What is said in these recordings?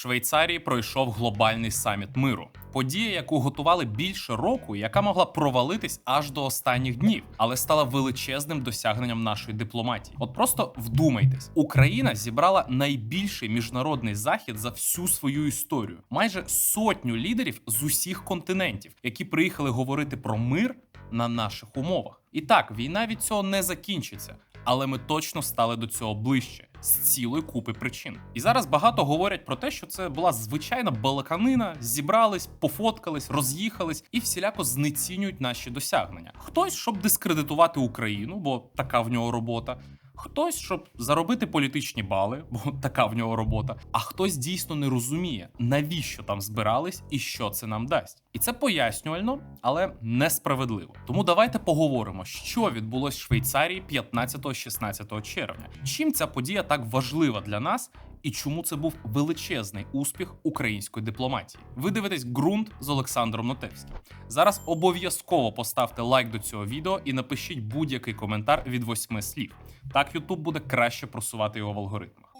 Швейцарії пройшов глобальний саміт миру. Подія, яку готували більше року, яка могла провалитись аж до останніх днів, але стала величезним досягненням нашої дипломатії. От просто вдумайтесь, Україна зібрала найбільший міжнародний захід за всю свою історію. Майже сотню лідерів з усіх континентів, які приїхали говорити про мир на наших умовах. І так, війна від цього не закінчиться, але ми точно стали до цього ближче з цілої купи причин. І зараз багато говорять про те, що це була звичайна балаканина, зібрались, пофоткались, роз'їхались і всіляко знецінюють наші досягнення. Хтось, щоб дискредитувати Україну, бо така в нього робота. Хтось, щоб заробити політичні бали, бо така в нього робота, а хтось дійсно не розуміє, навіщо там збирались і що це нам дасть. І це пояснювально, але несправедливо. Тому давайте поговоримо, що відбулось в Швейцарії 15-16 червня. Чим ця подія так важлива для нас? І чому це був величезний успіх української дипломатії? Ви дивитесь ґрунт з Олександром Нотевським. Зараз обов'язково поставте лайк до цього відео і напишіть будь-який коментар від восьми слів. Так Ютуб буде краще просувати його в алгоритмах.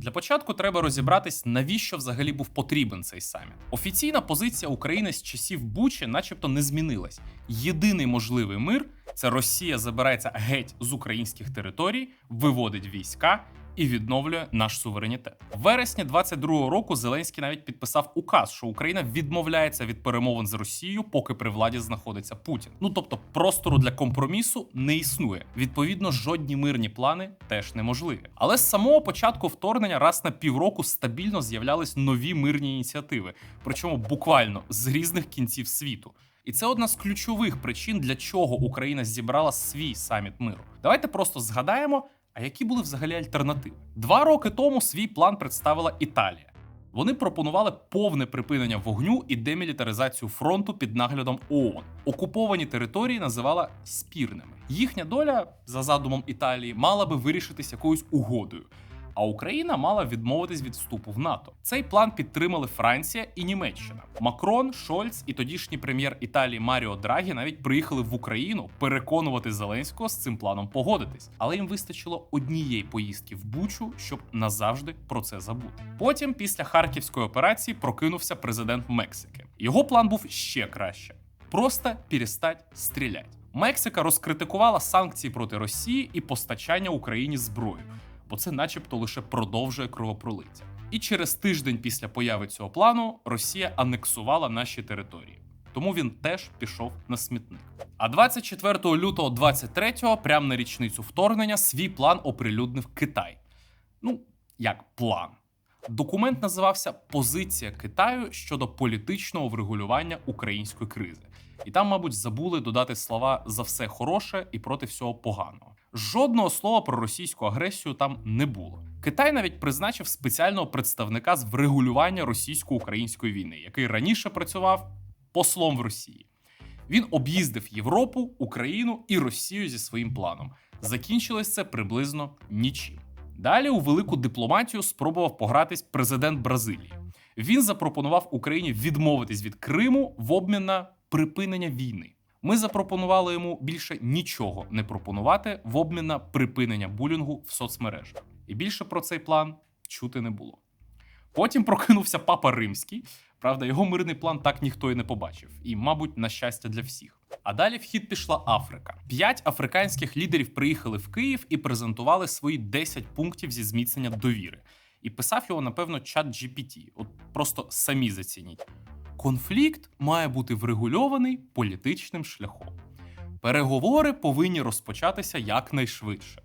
Для початку треба розібратись, навіщо взагалі був потрібен цей саміт. Офіційна позиція України з часів Бучі, начебто, не змінилась. Єдиний можливий мир це Росія забирається геть з українських територій, виводить війська і відновлює наш суверенітет. В вересні 22-го року Зеленський навіть підписав указ, що Україна відмовляється від перемовин з Росією, поки при владі знаходиться Путін. Ну тобто, простору для компромісу не існує. Відповідно, жодні мирні плани теж неможливі. Але з самого початку вторгнення раз на півроку стабільно з'являлись нові мирні ініціативи, причому буквально з різних кінців світу. І це одна з ключових причин, для чого Україна зібрала свій саміт миру. Давайте просто згадаємо. А які були взагалі альтернативи? Два роки тому свій план представила Італія. Вони пропонували повне припинення вогню і демілітаризацію фронту під наглядом ООН. Окуповані території називала спірними. Їхня доля, за задумом Італії, мала би вирішитись якоюсь угодою. А Україна мала відмовитись від вступу в НАТО. Цей план підтримали Франція і Німеччина. Макрон, Шольц і тодішній прем'єр Італії Маріо Драгі навіть приїхали в Україну переконувати Зеленського з цим планом погодитись. Але їм вистачило однієї поїздки в Бучу, щоб назавжди про це забути. Потім, після харківської операції, прокинувся президент Мексики. Його план був ще краще: просто перестать стріляти. Мексика розкритикувала санкції проти Росії і постачання Україні зброї бо це, начебто, лише продовжує кровопролиття. І через тиждень після появи цього плану Росія анексувала наші території. Тому він теж пішов на смітник. А 24 лютого 23-го, прямо на річницю вторгнення, свій план оприлюднив Китай. Ну, як план. Документ називався Позиція Китаю щодо політичного врегулювання української кризи. І там, мабуть, забули додати слова за все хороше і проти всього поганого. Жодного слова про російську агресію там не було. Китай навіть призначив спеціального представника з врегулювання російсько-української війни, який раніше працював послом в Росії. Він об'їздив Європу, Україну і Росію зі своїм планом. Закінчилось це приблизно нічим. Далі у велику дипломатію спробував погратись президент Бразилії. Він запропонував Україні відмовитись від Криму в обмін на припинення війни. Ми запропонували йому більше нічого не пропонувати в обмін на припинення булінгу в соцмережах. І більше про цей план чути не було. Потім прокинувся папа римський. Правда, його мирний план так ніхто і не побачив, і, мабуть, на щастя для всіх. А далі в хід пішла Африка. П'ять африканських лідерів приїхали в Київ і презентували свої 10 пунктів зі зміцнення довіри. І писав його, напевно, чат GPT. От просто самі зацініть. Конфлікт має бути врегульований політичним шляхом. Переговори повинні розпочатися якнайшвидше.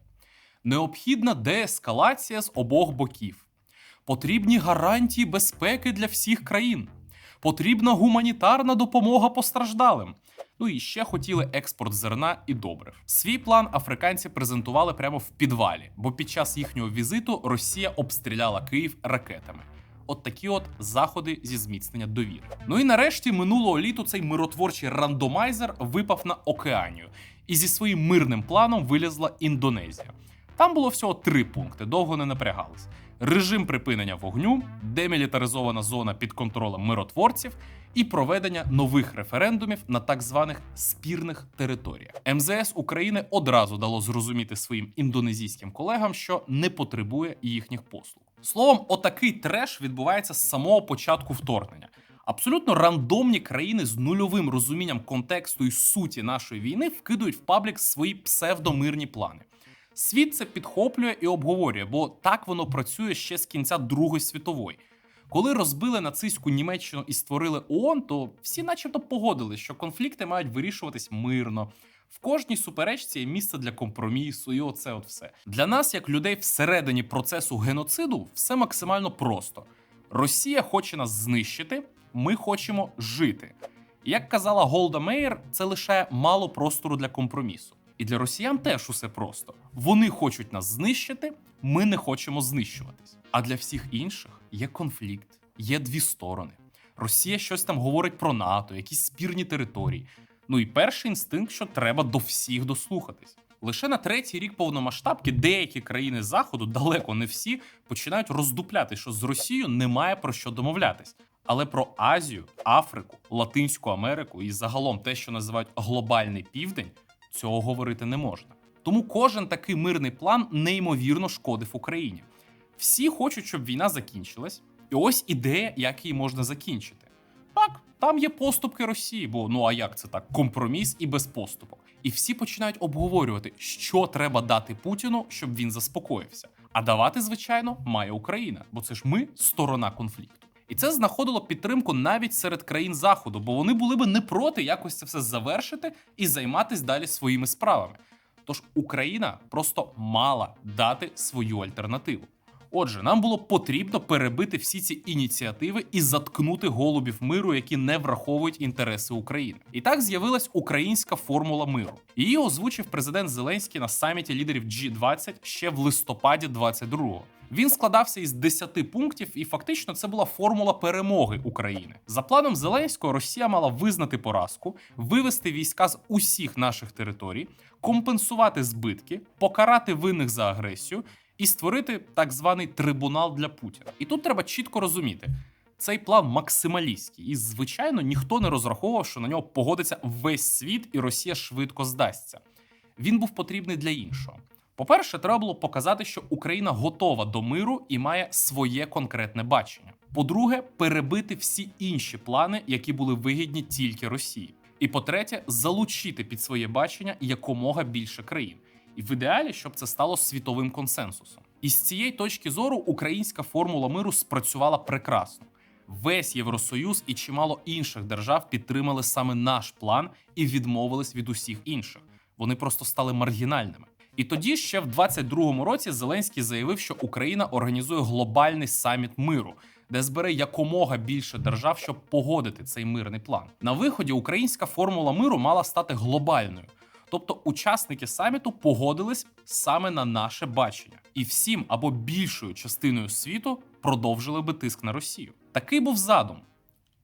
Необхідна деескалація з обох боків. Потрібні гарантії безпеки для всіх країн. Потрібна гуманітарна допомога постраждалим. Ну і ще хотіли експорт зерна і добрив. Свій план африканці презентували прямо в підвалі, бо під час їхнього візиту Росія обстріляла Київ ракетами. От такі от заходи зі зміцнення довіри. Ну і нарешті минулого літу цей миротворчий рандомайзер випав на Океанію, і зі своїм мирним планом вилізла Індонезія. Там було всього три пункти, довго не напрягались: режим припинення вогню, демілітаризована зона під контролем миротворців і проведення нових референдумів на так званих спірних територіях. МЗС України одразу дало зрозуміти своїм індонезійським колегам, що не потребує їхніх послуг. Словом, отакий треш відбувається з самого початку вторгнення. Абсолютно рандомні країни з нульовим розумінням контексту і суті нашої війни вкидують в паблік свої псевдомирні плани. Світ це підхоплює і обговорює, бо так воно працює ще з кінця Другої світової. Коли розбили нацистську Німеччину і створили ООН, то всі, начебто, погодились, що конфлікти мають вирішуватись мирно. В кожній суперечці є місце для компромісу, і оце от все. Для нас, як людей всередині процесу геноциду, все максимально просто. Росія хоче нас знищити, ми хочемо жити. Як казала Голда Меєр, це лишає мало простору для компромісу. І для росіян теж усе просто. Вони хочуть нас знищити, ми не хочемо знищуватись. А для всіх інших є конфлікт, є дві сторони. Росія щось там говорить про НАТО, якісь спірні території. Ну і перший інстинкт, що треба до всіх дослухатись. Лише на третій рік повномасштабки деякі країни заходу, далеко не всі, починають роздупляти, що з Росією немає про що домовлятись. Але про Азію, Африку, Латинську Америку і загалом те, що називають глобальний південь, цього говорити не можна. Тому кожен такий мирний план неймовірно шкодив Україні. Всі хочуть, щоб війна закінчилась, і ось ідея, як її можна закінчити. Так, там є поступки Росії, бо ну а як це так? Компроміс і без поступок. І всі починають обговорювати, що треба дати Путіну, щоб він заспокоївся. А давати, звичайно, має Україна, бо це ж ми сторона конфлікту. І це знаходило підтримку навіть серед країн заходу, бо вони були би не проти якось це все завершити і займатись далі своїми справами. Тож Україна просто мала дати свою альтернативу. Отже, нам було потрібно перебити всі ці ініціативи і заткнути голубів миру, які не враховують інтереси України. І так з'явилась українська формула миру. Її озвучив президент Зеленський на саміті лідерів G20 ще в листопаді 22-го. Він складався із 10 пунктів, і фактично це була формула перемоги України. За планом Зеленського, Росія мала визнати поразку, вивести війська з усіх наших територій, компенсувати збитки, покарати винних за агресію і створити так званий трибунал для Путіна. І тут треба чітко розуміти. Цей план максималістський, і звичайно ніхто не розраховував, що на нього погодиться весь світ, і Росія швидко здасться. Він був потрібний для іншого. По-перше, треба було показати, що Україна готова до миру і має своє конкретне бачення. По-друге, перебити всі інші плани, які були вигідні тільки Росії. І по-третє, залучити під своє бачення якомога більше країн. І в ідеалі, щоб це стало світовим консенсусом. І з цієї точки зору українська формула миру спрацювала прекрасно. Весь Євросоюз і чимало інших держав підтримали саме наш план і відмовились від усіх інших. Вони просто стали маргінальними. І тоді, ще в 22-му році, Зеленський заявив, що Україна організує глобальний саміт миру, де збере якомога більше держав, щоб погодити цей мирний план. На виході українська формула миру мала стати глобальною. Тобто учасники саміту погодились саме на наше бачення, і всім або більшою частиною світу продовжили би тиск на Росію. Такий був задум,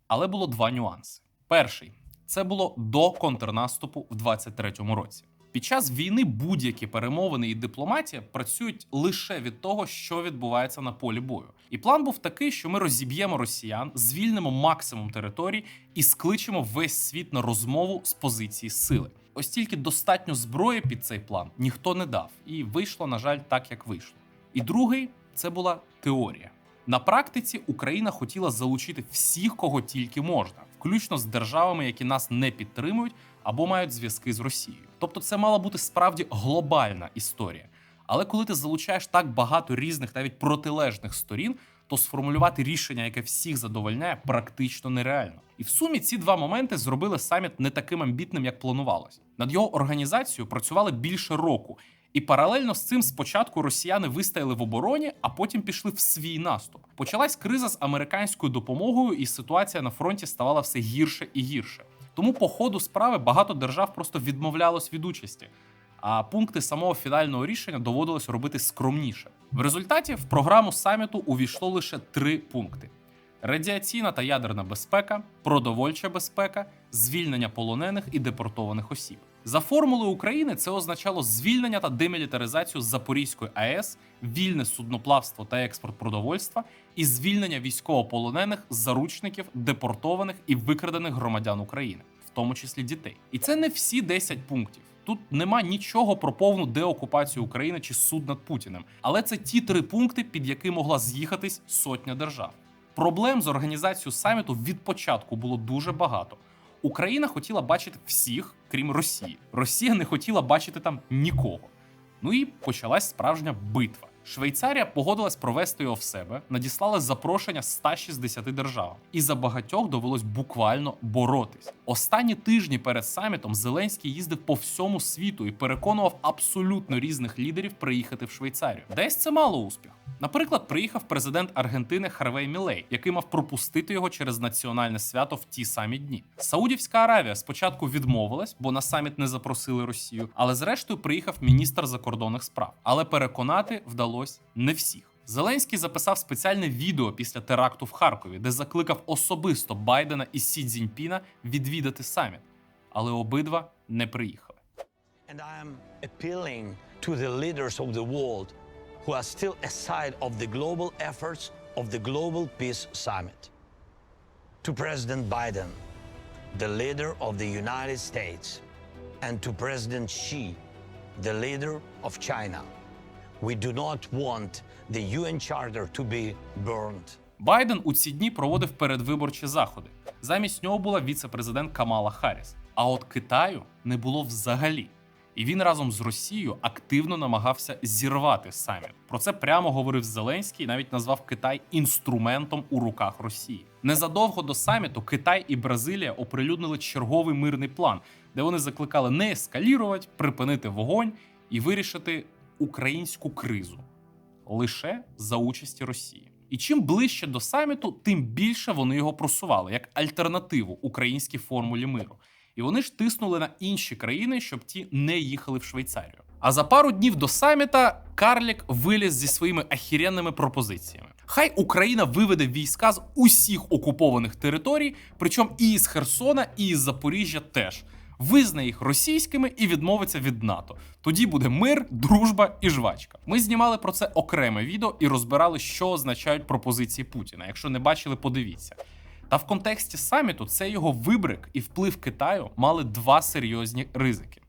але було два нюанси. Перший це було до контрнаступу в 23-му році. Під час війни будь-які перемовини і дипломатія працюють лише від того, що відбувається на полі бою. І план був такий, що ми розіб'ємо росіян, звільнимо максимум територій і скличемо весь світ на розмову з позиції сили. Ось тільки достатньо зброї під цей план ніхто не дав, і вийшло, на жаль, так як вийшло. І другий це була теорія. На практиці Україна хотіла залучити всіх, кого тільки можна, включно з державами, які нас не підтримують або мають зв'язки з Росією. Тобто, це мала бути справді глобальна історія. Але коли ти залучаєш так багато різних, навіть протилежних сторін, то сформулювати рішення, яке всіх задовольняє, практично нереально. І в сумі ці два моменти зробили саміт не таким амбітним, як планувалось. Над його організацією працювали більше року, і паралельно з цим спочатку росіяни вистояли в обороні, а потім пішли в свій наступ. Почалась криза з американською допомогою, і ситуація на фронті ставала все гірше і гірше. Тому по ходу справи багато держав просто відмовлялось від участі. А пункти самого фінального рішення доводилось робити скромніше. В результаті в програму саміту увійшло лише три пункти: радіаційна та ядерна безпека, продовольча безпека, звільнення полонених і депортованих осіб. За формулою України це означало звільнення та демілітаризацію Запорізької АЕС, вільне судноплавство та експорт продовольства і звільнення військовополонених, заручників, депортованих і викрадених громадян України, в тому числі дітей. І це не всі 10 пунктів. Тут нема нічого про повну деокупацію України чи суд над Путіним, але це ті три пункти, під які могла з'їхатись сотня держав. Проблем з організацією саміту від початку було дуже багато. Україна хотіла бачити всіх, крім Росії. Росія не хотіла бачити там нікого. Ну і почалась справжня битва. Швейцарія погодилась провести його в себе, надіслала запрошення 160 державам, і за багатьох довелось буквально боротись. Останні тижні перед самітом Зеленський їздив по всьому світу і переконував абсолютно різних лідерів приїхати в Швейцарію. Десь це мало успіх. Наприклад, приїхав президент Аргентини Харвей Мілей, який мав пропустити його через національне свято в ті самі дні. Саудівська Аравія спочатку відмовилась, бо на саміт не запросили Росію, але зрештою приїхав міністр закордонних справ. Але переконати вдалося не всіх. Зеленський записав спеціальне відео після теракту в Харкові, де закликав особисто Байдена і Сі Цзіньпіна відвідати саміт, але обидва не приїхали. Summit. To President Biden, the leader of the United States, and to President Xi, the leader of China. We do not want the UN Charter to be burned. Байден у ці дні проводив передвиборчі заходи. Замість нього була віце-президент Камала Харріс. А от Китаю не було взагалі. І він разом з Росією активно намагався зірвати саміт. Про це прямо говорив Зеленський, і навіть назвав Китай інструментом у руках Росії. Незадовго до саміту Китай і Бразилія оприлюднили черговий мирний план, де вони закликали не ескалірувати, припинити вогонь і вирішити українську кризу лише за участі Росії. І чим ближче до саміту, тим більше вони його просували як альтернативу українській формулі миру. І вони ж тиснули на інші країни, щоб ті не їхали в Швейцарію. А за пару днів до саміта Карлік виліз зі своїми ахіренними пропозиціями. Хай Україна виведе війська з усіх окупованих територій, причому і з Херсона, і з Запоріжжя теж. Визнає їх російськими і відмовиться від НАТО. Тоді буде мир, дружба і жвачка. Ми знімали про це окреме відео і розбирали, що означають пропозиції Путіна. Якщо не бачили, подивіться. Та в контексті саміту це його вибрик і вплив Китаю мали два серйозні ризики.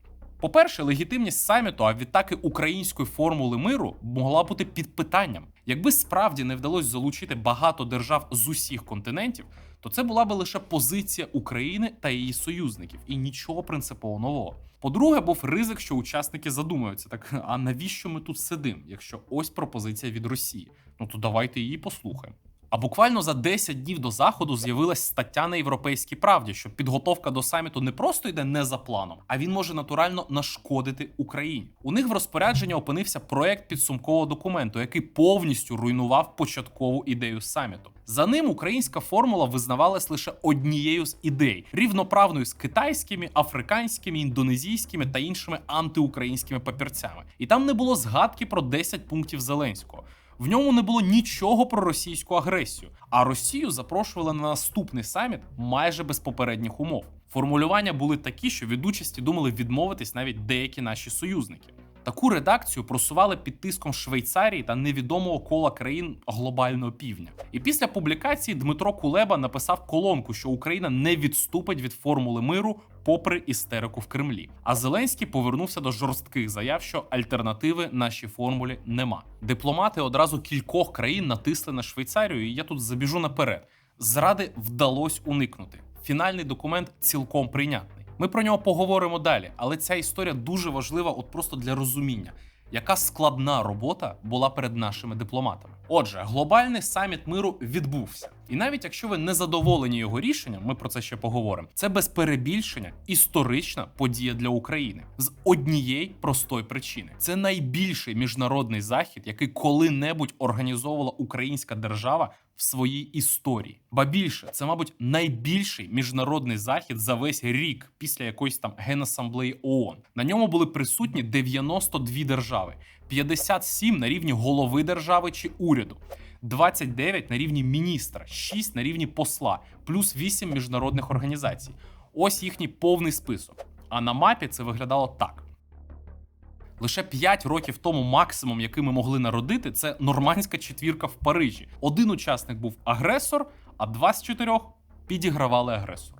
По-перше, легітимність саміту, а відтаки української формули миру могла бути під питанням. Якби справді не вдалося залучити багато держав з усіх континентів, то це була би лише позиція України та її союзників, і нічого принципово нового. По-друге, був ризик, що учасники задумаються: так а навіщо ми тут сидимо, якщо ось пропозиція від Росії? Ну то давайте її послухаємо. А буквально за 10 днів до заходу з'явилась стаття на європейській правді, що підготовка до саміту не просто йде не за планом, а він може натурально нашкодити Україні. У них в розпорядженні опинився проект підсумкового документу, який повністю руйнував початкову ідею саміту. За ним українська формула визнавалась лише однією з ідей, рівноправною з китайськими, африканськими, індонезійськими та іншими антиукраїнськими папірцями. І там не було згадки про 10 пунктів Зеленського. В ньому не було нічого про російську агресію, а Росію запрошували на наступний саміт майже без попередніх умов. Формулювання були такі, що від участі думали відмовитись навіть деякі наші союзники. Таку редакцію просували під тиском Швейцарії та невідомого кола країн глобального півдня. І після публікації Дмитро Кулеба написав колонку, що Україна не відступить від формули миру, попри істерику в Кремлі. А Зеленський повернувся до жорстких заяв, що альтернативи нашій формулі нема. Дипломати одразу кількох країн натисли на Швейцарію, і я тут забіжу наперед. Зради вдалося уникнути. Фінальний документ цілком прийнятний. Ми про нього поговоримо далі, але ця історія дуже важлива, от просто для розуміння, яка складна робота була перед нашими дипломатами. Отже, глобальний саміт миру відбувся, і навіть якщо ви не задоволені його рішенням, ми про це ще поговоримо. Це без перебільшення історична подія для України з однієї простої причини: це найбільший міжнародний захід, який коли-небудь організовувала українська держава своїй історії. Ба більше, це, мабуть, найбільший міжнародний захід за весь рік після якоїсь там генасамблеї ООН. На ньому були присутні 92 держави, 57 на рівні голови держави чи уряду. 29 на рівні міністра, 6 на рівні посла, плюс 8 міжнародних організацій. Ось їхній повний список. А на мапі це виглядало так. Лише 5 років тому максимум, який ми могли народити, це нормандська четвірка в Парижі. Один учасник був агресор, а два з чотирьох підігравали агресору.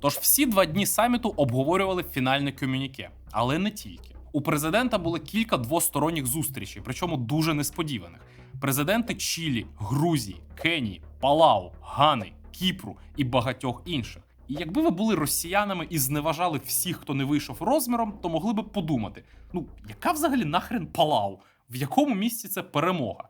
Тож всі два дні саміту обговорювали фінальне комюніке, але не тільки. У президента було кілька двосторонніх зустрічей, причому дуже несподіваних. Президенти Чилі, Грузії, Кенії, Палау, Гани, Кіпру і багатьох інших. І якби ви були росіянами і зневажали всіх, хто не вийшов розміром, то могли би подумати: ну яка взагалі нахрен Палау? В якому місці це перемога?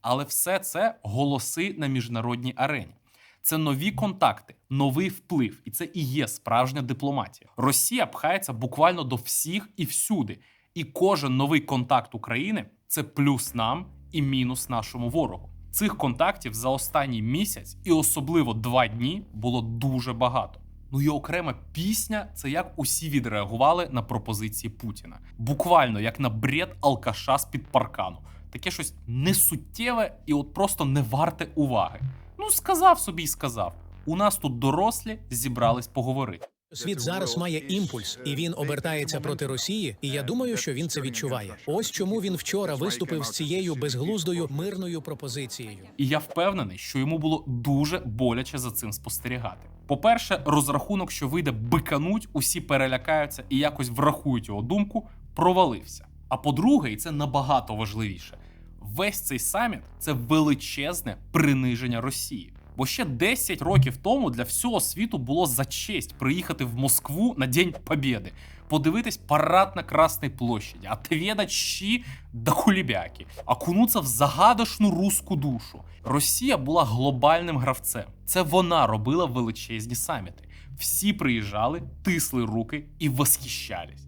Але все це голоси на міжнародній арені. Це нові контакти, новий вплив, і це і є справжня дипломатія. Росія пхається буквально до всіх і всюди. І кожен новий контакт України це плюс нам і мінус нашому ворогу. Цих контактів за останній місяць і особливо два дні було дуже багато. Ну і окрема пісня це як усі відреагували на пропозиції Путіна. Буквально як на бред алкаша з під паркану. Таке щось несуттєве і от просто не варте уваги. Ну, сказав собі й сказав. У нас тут дорослі зібрались поговорити. Світ зараз має імпульс, і він обертається проти Росії. І я думаю, що він це відчуває. Ось чому він вчора виступив з цією безглуздою мирною пропозицією. І я впевнений, що йому було дуже боляче за цим спостерігати. По-перше, розрахунок, що вийде бикануть, усі перелякаються і якось врахують його думку, провалився. А по-друге, і це набагато важливіше, весь цей саміт це величезне приниження Росії. Бо ще 10 років тому для всього світу було за честь приїхати в Москву на День Побєди, подивитись парад на Красній площаді, отведать щі до кулібяки, окунуться в загадочну руську душу. Росія була глобальним гравцем. Це вона робила величезні саміти. Всі приїжджали, тисли руки і восхищались.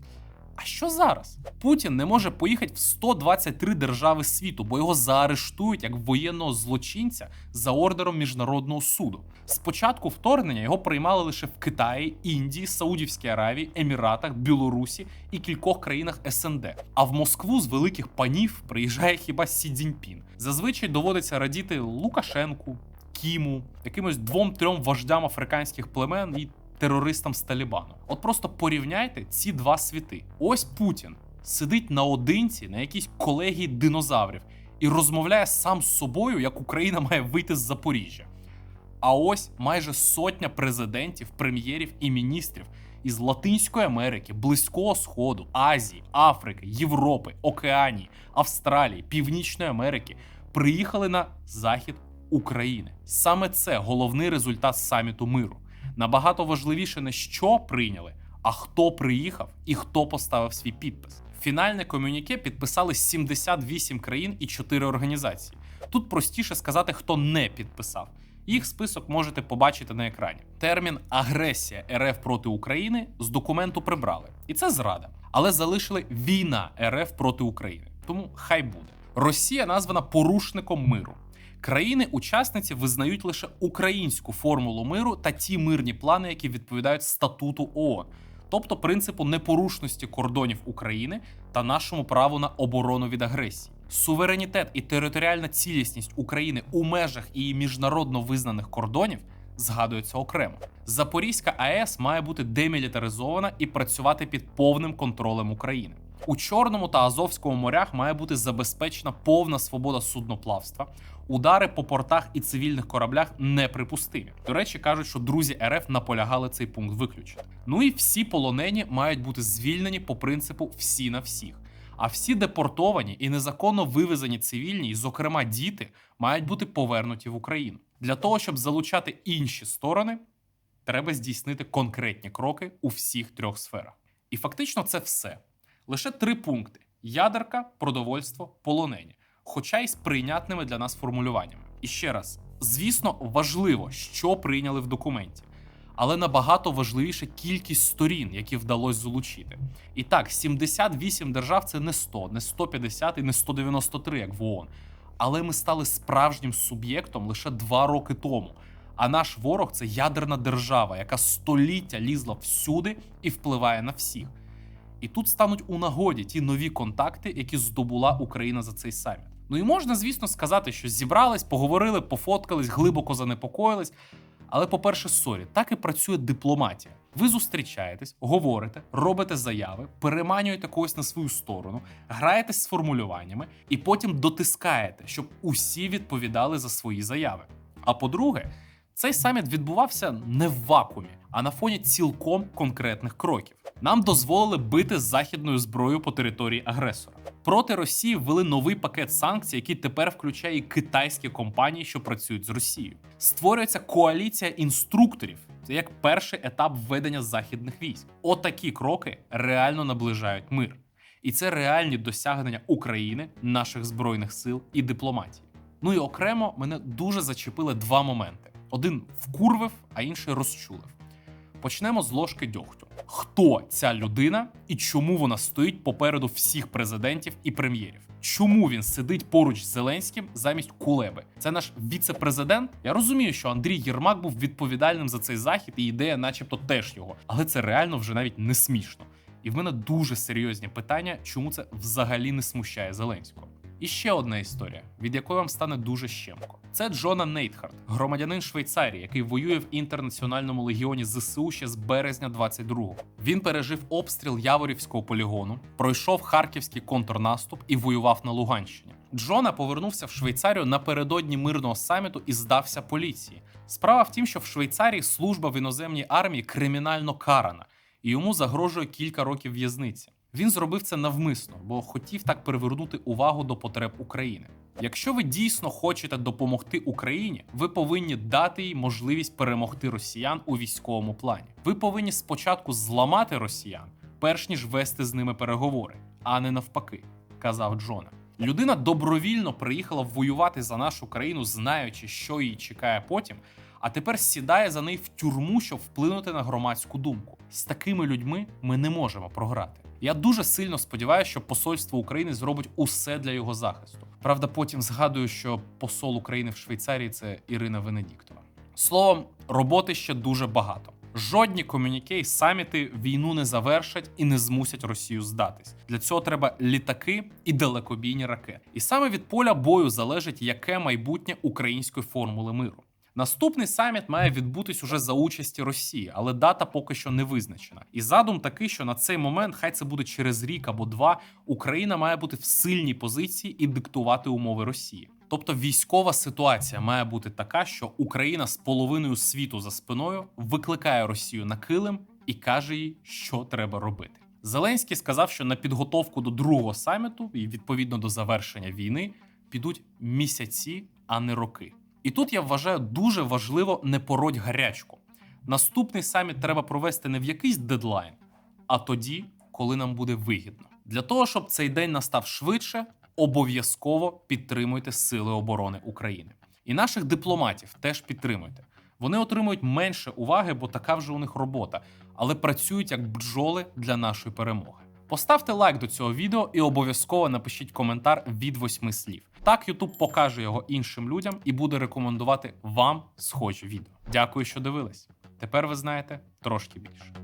А що зараз? Путін не може поїхати в 123 держави світу, бо його заарештують як воєнного злочинця за ордером міжнародного суду. Спочатку вторгнення його приймали лише в Китаї, Індії, Саудівській Аравії, Еміратах, Білорусі і кількох країнах СНД. А в Москву з великих панів приїжджає хіба Сі Цзіньпін. Зазвичай доводиться радіти Лукашенку, Кіму, якимось двом-трьом вождям африканських племен і терористам з Талібану. От просто порівняйте ці два світи. Ось Путін сидить наодинці на якійсь колегії динозаврів і розмовляє сам з собою, як Україна має вийти з Запоріжжя. А ось майже сотня президентів, прем'єрів і міністрів із Латинської Америки, Близького Сходу, Азії, Африки, Європи, Океанії, Австралії, Північної Америки приїхали на захід України. Саме це головний результат саміту миру. Набагато важливіше не що прийняли, а хто приїхав і хто поставив свій підпис. Фінальне комюніке підписали 78 країн і 4 організації. Тут простіше сказати, хто не підписав. Їх список можете побачити на екрані. Термін агресія РФ проти України з документу прибрали, і це зрада. Але залишили війна РФ проти України. Тому хай буде. Росія названа порушником миру. Країни-учасниці визнають лише українську формулу миру та ті мирні плани, які відповідають статуту ООН, тобто принципу непорушності кордонів України та нашому праву на оборону від агресії. Суверенітет і територіальна цілісність України у межах її міжнародно визнаних кордонів згадується окремо. Запорізька АЕС має бути демілітаризована і працювати під повним контролем України. У Чорному та Азовському морях має бути забезпечена повна свобода судноплавства. Удари по портах і цивільних кораблях неприпустимі. До речі, кажуть, що друзі РФ наполягали цей пункт виключити. Ну і всі полонені мають бути звільнені по принципу всі на всіх. А всі депортовані і незаконно вивезені цивільні, і, зокрема діти, мають бути повернуті в Україну. Для того щоб залучати інші сторони, треба здійснити конкретні кроки у всіх трьох сферах. І фактично це все. Лише три пункти: ядерка, продовольство, полонені, хоча й з прийнятними для нас формулюваннями. І ще раз, звісно, важливо, що прийняли в документі, але набагато важливіше кількість сторін, які вдалося залучити. І так, 78 держав це не 100, не 150 і не 193, як в ООН. Але ми стали справжнім суб'єктом лише два роки тому. А наш ворог це ядерна держава, яка століття лізла всюди і впливає на всіх. І тут стануть у нагоді ті нові контакти, які здобула Україна за цей саміт. Ну і можна, звісно, сказати, що зібрались, поговорили, пофоткались, глибоко занепокоїлись. Але, по-перше, сорі, так і працює дипломатія. Ви зустрічаєтесь, говорите, робите заяви, переманюєте когось на свою сторону, граєтесь з формулюваннями і потім дотискаєте, щоб усі відповідали за свої заяви. А по-друге, цей саміт відбувався не в вакуумі, а на фоні цілком конкретних кроків. Нам дозволили бити західною зброєю по території агресора. Проти Росії ввели новий пакет санкцій, який тепер включає і китайські компанії, що працюють з Росією. Створюється коаліція інструкторів. Це як перший етап введення західних військ. Отакі кроки реально наближають мир. І це реальні досягнення України, наших збройних сил і дипломатії. Ну і окремо мене дуже зачепили два моменти: один вкурвив, а інший розчулив. Почнемо з ложки дьогтю. Хто ця людина і чому вона стоїть попереду всіх президентів і прем'єрів? Чому він сидить поруч з Зеленським замість Кулеби? Це наш віце-президент. Я розумію, що Андрій Єрмак був відповідальним за цей захід, і ідея, начебто, теж його, але це реально вже навіть не смішно. І в мене дуже серйозні питання, чому це взагалі не смущає Зеленського. І ще одна історія, від якої вам стане дуже щемко. Це Джона Нейтхард, громадянин Швейцарії, який воює в інтернаціональному легіоні ЗСУ ще з березня 22-го. Він пережив обстріл Яворівського полігону, пройшов харківський контрнаступ і воював на Луганщині. Джона повернувся в Швейцарію напередодні мирного саміту і здався поліції. Справа в тім, що в Швейцарії служба в іноземній армії кримінально карана, і йому загрожує кілька років в'язниці. Він зробив це навмисно, бо хотів так привернути увагу до потреб України. Якщо ви дійсно хочете допомогти Україні, ви повинні дати їй можливість перемогти росіян у військовому плані. Ви повинні спочатку зламати росіян, перш ніж вести з ними переговори, а не навпаки, казав Джона. Людина добровільно приїхала воювати за нашу країну, знаючи, що її чекає потім, а тепер сідає за неї в тюрму, щоб вплинути на громадську думку. З такими людьми ми не можемо програти. Я дуже сильно сподіваюся, що посольство України зробить усе для його захисту. Правда, потім згадую, що посол України в Швейцарії це Ірина Венедіктова. Словом, роботи ще дуже багато. Жодні комюніке й саміти війну не завершать і не змусять Росію здатись. Для цього треба літаки і далекобійні ракети. І саме від поля бою залежить, яке майбутнє української формули миру. Наступний саміт має відбутись уже за участі Росії, але дата поки що не визначена. І задум такий, що на цей момент, хай це буде через рік або два, Україна має бути в сильній позиції і диктувати умови Росії. Тобто військова ситуація має бути така, що Україна з половиною світу за спиною викликає Росію на килим і каже їй, що треба робити. Зеленський сказав, що на підготовку до другого саміту і відповідно до завершення війни підуть місяці, а не роки. І тут я вважаю дуже важливо не пороть гарячку. Наступний саміт треба провести не в якийсь дедлайн, а тоді, коли нам буде вигідно. Для того, щоб цей день настав швидше, обов'язково підтримуйте Сили оборони України. І наших дипломатів теж підтримуйте. Вони отримують менше уваги, бо така вже у них робота, але працюють як бджоли для нашої перемоги. Поставте лайк до цього відео і обов'язково напишіть коментар від восьми слів. Так YouTube покаже його іншим людям і буде рекомендувати вам схожі відео. Дякую, що дивились. Тепер ви знаєте трошки більше.